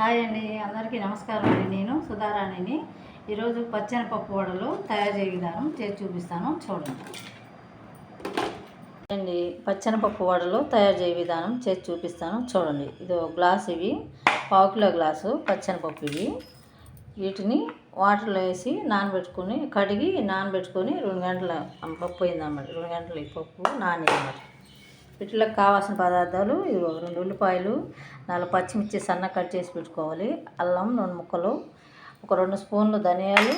Hi అండి అందరికీ నమస్కారం అండి. నేను సుధారాణిని. ఈరోజు పచ్చనిపప్పు వడలు తయారు చేయ విధానం చేసి చూపిస్తాను. చూడండి. అండి పచ్చనిపప్పు వడలు తయారు చేయ విధానం చేసి చూపిస్తాను. చూడండి ఇది ఒక గ్లాస్ ఇవి. పావు కిలో గ్లాసు పచ్చనిపప్పు ఇవి. వీటిని వాటర్లో వేసి నానబెట్టుకొని కడిగి నానబెట్టుకొని రెండు గంటల పప్పు అయిందన్నమాట రెండు గంటల ఈ పప్పు నాని వీటిలోకి కావాల్సిన పదార్థాలు రెండు ఉల్లిపాయలు నాలుగు పచ్చిమిర్చి సన్న కట్ చేసి పెట్టుకోవాలి. అల్లం రెండు ముక్కలు ఒక రెండు స్పూన్లు ధనియాలు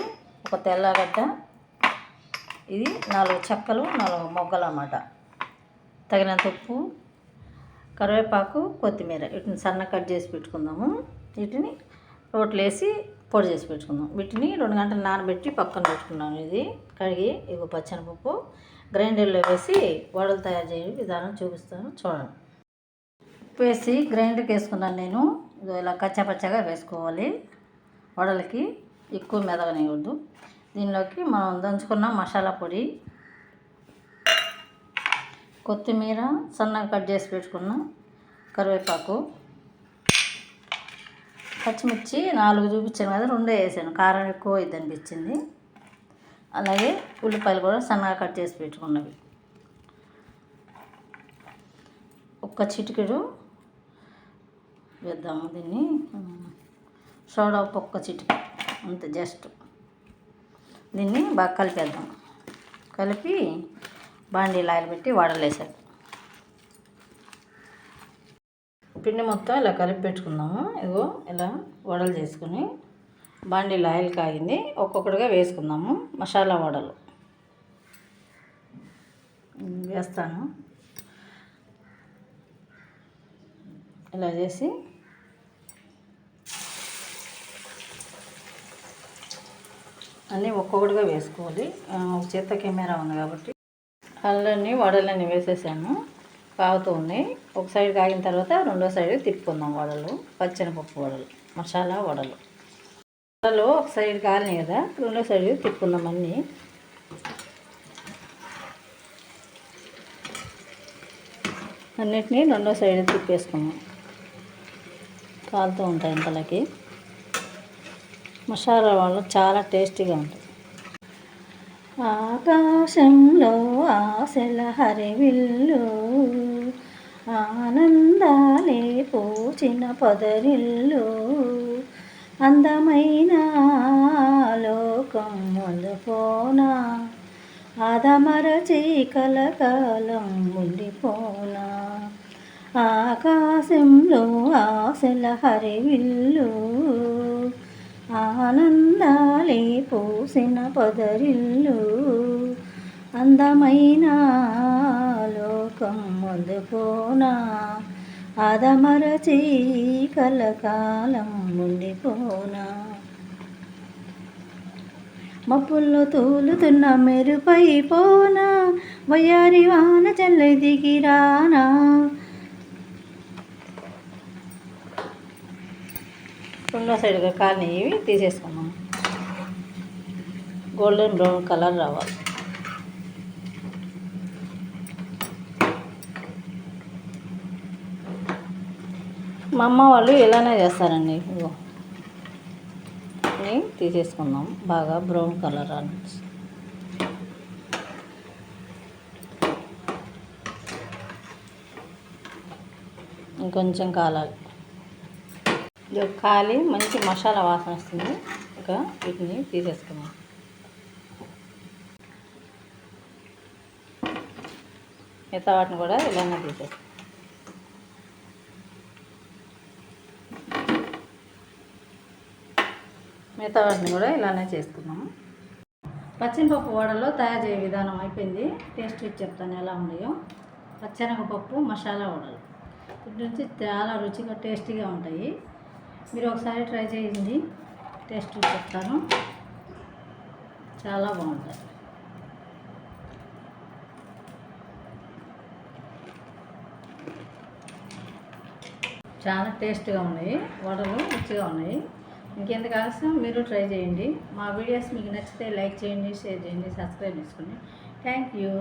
ఒక తెల్లగడ్డ ఇది నాలుగు చెక్కలు నాలుగు మొగ్గలు అన్నమాట. తగినంత ఉప్పు కరివేపాకు కొత్తిమీర వీటిని సన్న కట్ చేసి పెట్టుకుందాము. వీటిని రోట్లు వేసి పొడి చేసి పెట్టుకుందాం. వీటిని రెండు గంటలు నానబెట్టి పక్కన పెట్టుకున్నాను ఇది. కడిగి ఇగో పచ్చనిపప్పు గ్రైండర్లో వేసి వడలు తయారు చేయడం విధానం చూపిస్తాను చూడండి. వేసి గ్రైండర్కి వేసుకున్నాను నేను. ఇలా కచ్చాపచ్చగా వేసుకోవాలి వడలకి. ఎక్కువ మెదగనివ్వద్దు దీనిలోకి మనం దంచుకున్న మసాలా పొడి కొత్తిమీర సన్నగా కట్ చేసి పెట్టుకున్న కరివేపాకు పచ్చిమిర్చి నాలుగు చూపించాను కదా రెండే వేసాను. కారం ఎక్కువ ఇది అనిపించింది. అలాగే ఉల్లిపాయలు కూడా సన్నగా కట్ చేసి పెట్టుకున్నవి. ఒక్క చిటికెడు వేద్దాము దీన్ని. సోడా ఉప్పు ఒక్క చిటిక అంత జస్ట్. దీన్ని బాగా కలిపేద్దాం. కలిపి బాండీలు ఆయిల్ పెట్టి వడలేసారు పిండి మొత్తం ఇలా కలిపి పెట్టుకుందాము ఇగో ఇలా వడలు చేసుకుని బండిల్ ఆయిల్ కాగింది. ఒక్కొక్కటిగా వేసుకుందాము. మసాలా వడలు. వేస్తాను. ఇలా చేసి అన్నీ ఒక్కొక్కటిగా వేసుకోవాలి. ఒక చేత కెమెరా ఉంది కాబట్టి. అల్లన్నీ వడలన్నీ వేసేసాను. కాగుతూ ఉన్నాయి. ఒక సైడ్ కాగిన తర్వాత రెండో సైడ్ తిప్పుకుందాం వడలు. పచ్చనిపప్పు వడలు. మసాలా వడలు. వడలు ఒక సైడ్ కాలినాయి కదా రెండో సైడ్ తిప్పుకుందాం అన్నీ. అన్నిటినీ రెండో సైడ్ తిప్పేసుకున్నాం కాలుతూ ఉంటాయి ఇంతలకి మసాలా వాళ్ళు చాలా టేస్టీగా ఉంటుంది ఆకాశంలో ఆశల హరివిల్లు ఆనందాలే పోచిన పొదరిల్లు అందమైన లోకం ముందుపోనా తమరచి కలకాలం ఉండిపోనా? ఆకాశంలో ఆశల హరివిల్లు ఆనందాలే పూసిన పొదరిల్లు అందమైన లోకం ముందుపోనా? అదమరచి కలకాలం ఉండిపోనా? మప్పుల్లో తూలుతున్న మెరుపై పోనా? వయ్యారి వాన చల్ల దిగిరానా? రెండో సైడ్గా కానీ ఇవి తీసేసుకున్నాం గోల్డెన్ బ్రౌన్ కలర్ రావాలి. మా అమ్మ వాళ్ళు ఇలానే చేస్తారండి. ఇదిగో తీసేసుకుందాం. బాగా బ్రౌన్ కలర్ అని ఇంకొంచెం కాలాలి. ఇది కాలి మంచి మసాలా వాసన వస్తుంది. ఇక వీటిని తీసేసుకున్నాం మిగతా వాటిని కూడా ఇలానే తీసేస్తాం మిగతా వాటిని కూడా ఇలానే చేసుకున్నాము పచ్చిమిపప్పు వడలో తయారు చేయ విధానం అయిపోయింది. టేస్ట్ ఇచ్చి చెప్తాను ఎలా ఉన్నాయో. పచ్చెనగపప్పు మసాలా వడలు. ఇటు నుంచి చాలా రుచిగా టేస్టీగా ఉంటాయి. మీరు ఒకసారి ట్రై చేయండి. టేస్ట్ చెప్తాను. చాలా బాగుంటాయి. చాలా టేస్ట్గా ఉన్నాయి. వడలు రుచిగా ఉన్నాయి. ఇంకెందుకు ఆలస్యం మీరు ట్రై చేయండి. మా వీడియోస్ మీకు నచ్చితే లైక్ చేయండి షేర్ చేయండి సబ్స్క్రైబ్ చేసుకోండి. Thank you